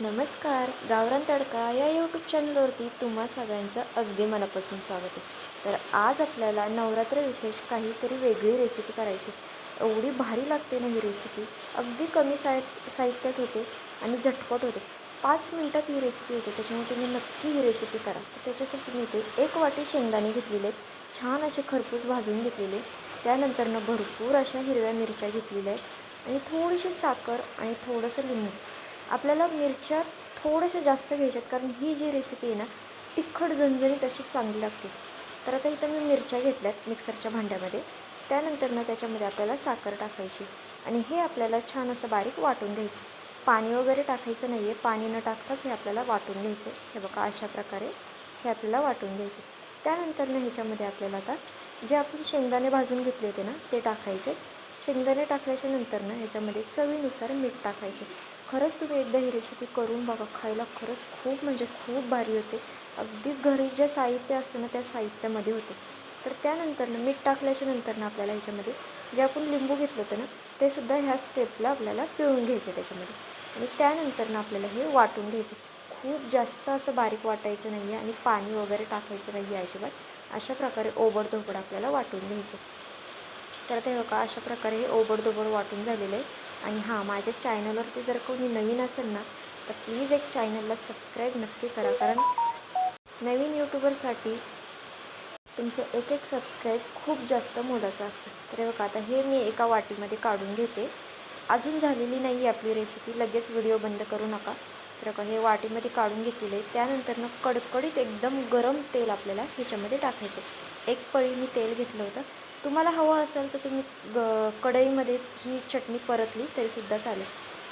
नमस्कार गावरान तडका या यूट्यूब चॅनलवरती तुम्हा सगळ्यांचं अगदी मनापासून स्वागत आहे. तर आज आपल्याला नवरात्र विशेष काहीतरी वेगळी रेसिपी करायची एवढी भारी लागते ना ही रेसिपी अगदी कमी साहि साहित्यात होते आणि झटपट होते. पाच मिनटात ही रेसिपी होते त्याच्यामुळे तुम्ही नक्की ही रेसिपी करा. तर त्याच्यासाठी मी इथे एक वाटी शेंगदाणे घेतलेले आहेत. छान असे खरपूस भाजून घेतलेले त्यानंतरनं भरपूर अशा हिरव्या मिरच्या घेतलेल्या आहेत. आणि थोडीशी साखर आणि थोडंसं लिंबू. आपल्याला मिरच्या थोड्याशा जास्त घ्यायच्यात कारण ही जी रेसिपी आहे ना तिखट झणझणीत अशी चांगली लागते. तर आता इथं मी मिरच्या घेतल्यात मिक्सरच्या भांड्यामध्ये. त्यानंतर ना त्याच्यामध्ये आपल्याला साखर टाकायची आणि हे आपल्याला छान असं बारीक वाटून घ्यायचं. पाणी वगैरे टाकायचं नाही आहे पाणी न टाकताच हे आपल्याला वाटून घ्यायचं हे बघा अशा प्रकारे हे आपल्याला वाटून घ्यायचं त्यानंतर ना ह्याच्यामध्ये आपल्याला आता जे आपण शेंगदाणे भाजून घेतले होते ना ते टाकायचे. शेंगदाणे टाकल्याच्या नंतर ना ह्याच्यामध्ये चवीनुसार मीठ टाकायचं. खरंच तुम्ही एकदा ही रेसिपी करून बघा खायला खरंच खूप म्हणजे खूप भारी होते. अगदी घरी जे साहित्य असतं ना त्या साहित्यामध्ये होते. तर त्यानंतर ना मीठ टाकल्याच्या नंतर ना आपल्याला ह्याच्यामध्ये जे आपण लिंबू घेतलं होतं ना ते सुद्धा ह्या स्टेपला आपल्याला पिळून घ्यायचं त्याच्यामध्ये. आणि त्यानंतर ना आपल्याला हे वाटून घ्यायचं. खूप जास्त असं बारीक वाटायचं नाही आहे आणि पाणी वगैरे टाकायचं नाही आहे अजिबात. अशा प्रकारे ओबडधोबड आपल्याला वाटून घ्यायचं. तर ते बघा अशा प्रकारे हे ओबडधोबड वाटून झालेलं आहे. आणि हां माझ्या चॅनलवरती जर कोणी नवीन असेल ना तर प्लीज एक चॅनलला सबस्क्राईब नक्की करा. कारण नवीन यूट्यूबरसाठी तुमचं एक एक सबस्क्राईब खूप जास्त मोलाचं असतं. तर बघा आता हे मी एका वाटीमध्ये काढून घेते. अजून झालेली नाही आहे आपली रेसिपी लगेच व्हिडिओ बंद करू नका. तर हे वाटीमध्ये काढून घेतलेलं आहे त्यानंतर ना कडकडीत एकदम गरम तेल आपल्याला ह्याच्यामध्ये टाकायचं. एक पळी मी तेल घेतलं होतं. तुम्हाला हवं असेल तर तुम्ही ग कढईमध्ये ही चटणी परतली तरीसुद्धा चालेल.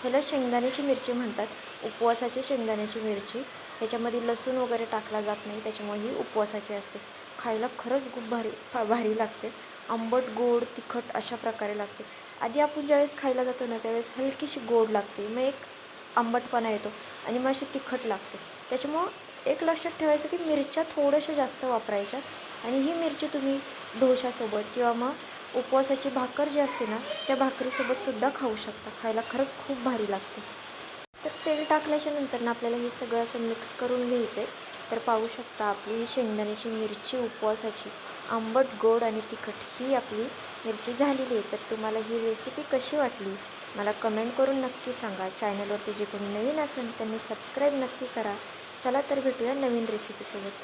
ह्याला शेंगदाण्याची मिरची म्हणतात. उपवासाची शेंगदाण्याची मिरची. ह्याच्यामध्ये लसूण वगैरे टाकला जात नाही त्याच्यामुळे ही उपवासाची असते. खायला खरंच खूप भारी फा भारी लागते. आंबट गोड तिखट अशा प्रकारे लागते. आधी आपण ज्यावेळेस खायला जातो ना त्यावेळेस हलकीशी गोड लागते. मग एक आंबटपणा येतो आणि मग अशी तिखट लागते. त्याच्यामुळं एक लक्षात ठेवायचं की मिरच्या थोड्याशा जास्त वापरायच्या आणि ही मिरची तुम्ही डोशासोबत किंवा मग उपवासाची भाकर जी असते ना त्या भाकरीसोबतसुद्धा खाऊ शकता. खायला खरंच खूप भारी लागते. तर तेल टाकल्याच्या नंतर ना आपल्याला हे सगळं असं मिक्स करून घ्यायचं आहे तर पाहू शकता आपली शेंगदाण्याची मिरची उपवासाची आंबट गोड आणि तिखट ही आपली मिरची झालेली आहे. तर तुम्हाला ही रेसिपी कशी वाटली? मला कमेंट करून नक्की सांगा. चॅनलवरती जे कोणी नवीन असेल त्यांनी सबस्क्राईब नक्की करा. चला तर भेटूया नवीन रेसिपीसोबत